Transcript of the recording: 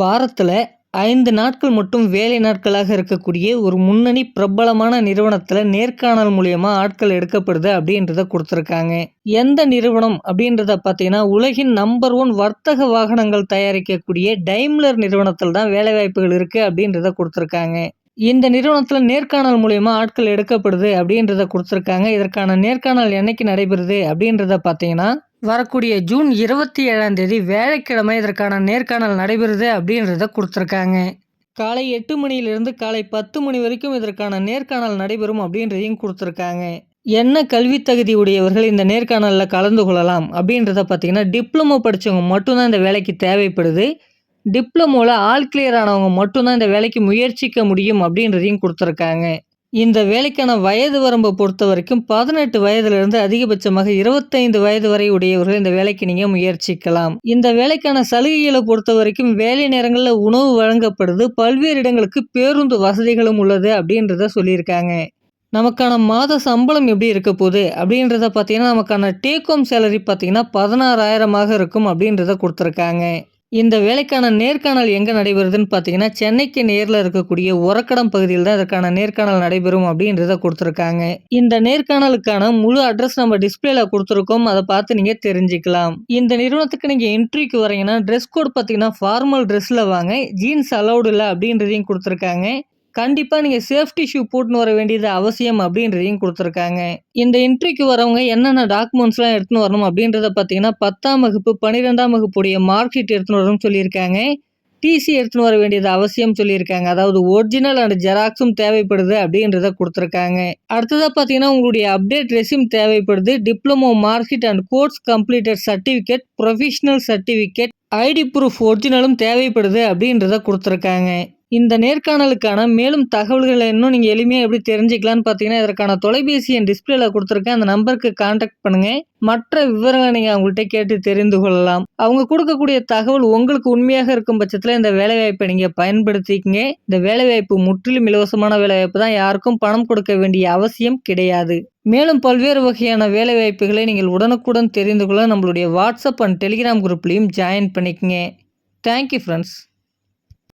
வாரத்தில் ஐந்து நாட்கள் மட்டும் வேலை நாட்களாக இருக்கக்கூடிய ஒரு முன்னணி பிரபலமான நிறுவனத்தில் நேர்காணல் மூலயமா ஆட்கள் எடுக்கப்படுது அப்படின்றத கொடுத்துருக்காங்க. எந்த நிறுவனம் அப்படின்றத பார்த்தீங்கன்னா உலகின் நம்பர் ஒன் வர்த்தக வாகனங்கள் தயாரிக்கக்கூடிய டைம்லர் நிறுவனத்தில் தான் வேலைவாய்ப்புகள் இருக்குது அப்படின்றத கொடுத்துருக்காங்க. இந்த நிறுவனத்தில் நேர்காணல் மூலயமா ஆட்கள் எடுக்கப்படுது அப்படின்றத கொடுத்துருக்காங்க. இதற்கான நேர்காணல் என்னைக்கு நடைபெறுது அப்படின்றத பார்த்தீங்கன்னா வரக்கூடிய ஜூன் இருபத்தி ஏழாம் தேதி வேலைக்கிழமை இதற்கான நேர்காணல் நடைபெறுது அப்படின்றத கொடுத்துருக்காங்க. காலை எட்டு மணியிலிருந்து காலை பத்து மணி வரைக்கும் இதற்கான நேர்காணல் நடைபெறும் அப்படின்றதையும் கொடுத்துருக்காங்க. என்ன கல்வி தகுதி உடையவர்கள் இந்த நேர்காணலில் கலந்து கொள்ளலாம் அப்படின்றத பார்த்தீங்கன்னா டிப்ளமோ படித்தவங்க மட்டும்தான் இந்த வேலைக்கு தேவைப்படுது. டிப்ளமோவில் ஆல் கிளியர் ஆனவங்க மட்டும்தான் இந்த வேலைக்கு முயற்சிக்க முடியும் அப்படின்றதையும் கொடுத்துருக்காங்க. இந்த வேலைக்கான வயது வரம்பை பொறுத்த வரைக்கும் பதினெட்டு வயதிலிருந்து அதிகபட்சமாக இருபத்தைந்து வயது வரை உடையவர்கள் இந்த வேலைக்கு நீங்கள் முயற்சிக்கலாம். இந்த வேலைக்கான சலுகைகளை பொறுத்த வரைக்கும் வேலை நேரங்களில் உணவு வழங்கப்படுது பல்வேறு இடங்களுக்கு பேருந்து வசதிகளும் உள்ளது அப்படின்றத சொல்லியிருக்காங்க. நமக்கான மாத சம்பளம் எப்படி இருக்க போகுது அப்படின்றத பார்த்தீங்கன்னா நமக்கான டேக் ஹோம் சேலரி பார்த்தீங்கன்னா பதினாறாயிரமாக இருக்கும் அப்படின்றத கொடுத்துருக்காங்க. இந்த வேலைக்கான நேர்காணல் எங்கே நடைபெறுதுன்னு பார்த்தீங்கன்னா சென்னைக்கு நேரில் இருக்கக்கூடிய உரக்கடம் பகுதியில் தான் இதற்கான நேர்காணல் நடைபெறும் அப்படின்றத கொடுத்துருக்காங்க. இந்த நேர்காணலுக்கான முழு அட்ரஸ் நம்ம டிஸ்பிளேல கொடுத்துருக்கோம். அதை பார்த்து நீங்கள் தெரிஞ்சுக்கலாம். இந்த நிறுவனத்துக்கு நீங்கள் என்ட்ரிக்கு வரீங்கன்னா ட்ரெஸ் கோட் பார்த்தீங்கன்னா ஃபார்மல் ட்ரெஸ்ஸில் வாங்க. ஜீன்ஸ் அலௌடு இல்லை அப்படின்றதையும் கொடுத்துருக்காங்க. கண்டிப்பாக நீங்கள் சேஃப்டி ஷூ போட்டுன்னு வர வேண்டியது அவசியம் அப்படின்றதையும் கொடுத்துருக்காங்க. இந்த இன்ட்ரிக்கு வரவங்க என்னென்ன டாக்குமெண்ட்ஸ்லாம் எடுத்துன்னு வரணும் அப்படின்றத பார்த்தீங்கன்னா பத்தாம் வகுப்பு பன்னிரெண்டாம் வகுப்புடைய மார்க் ஷீட் எடுத்துன்னு வரணும்னு சொல்லியிருக்காங்க. டிசி எடுத்துன்னு வர வேண்டியது அவசியம் சொல்லியிருக்காங்க. அதாவது ஒரிஜினல் அண்ட் ஜெராக்ஸும் தேவைப்படுது அப்படின்றத கொடுத்துருக்காங்க. அடுத்ததாக பார்த்தீங்கன்னா உங்களுடைய அப்டேட் ரெசியூம் தேவைப்படுது. Diploma marksheet and course completed certificate professional certificate ID proof ஒரிஜினலும் தேவைப்படுது அப்படின்றத கொடுத்துருக்காங்க. இந்த நேர்காணலுக்கான மேலும் தகவல்களை இன்னும் நீங்கள் எளிமையாக எப்படி தெரிஞ்சுக்கலான்னு பார்த்தீங்கன்னா இதற்கான தொலைபேசி என் டிஸ்பிளேல கொடுத்துருக்கேன். அந்த நம்பருக்கு காண்டாக்ட் பண்ணுங்கள் மற்ற விவரங்களை நீங்கள் அவங்கள்ட்ட கேட்டு தெரிந்து கொள்ளலாம். அவங்க கொடுக்கக்கூடிய தகவல் உங்களுக்கு உண்மையாக இருக்கும் பட்சத்தில் இந்த வேலைவாய்ப்பை நீங்கள் பயன்படுத்திக்கங்க. இந்த வேலைவாய்ப்பு முற்றிலும் இலவசமான வேலைவாய்ப்பு தான். யாருக்கும் பணம் கொடுக்க வேண்டிய அவசியம் கிடையாது. மேலும் பல்வேறு வகையான வேலைவாய்ப்புகளை நீங்கள் உடனுக்குடன் தெரிந்து கொள்ள நம்மளுடைய வாட்ஸ்அப் அண்ட் டெலிகிராம் குரூப்லேயும் ஜாயின் பண்ணிக்கங்க. Thank you friends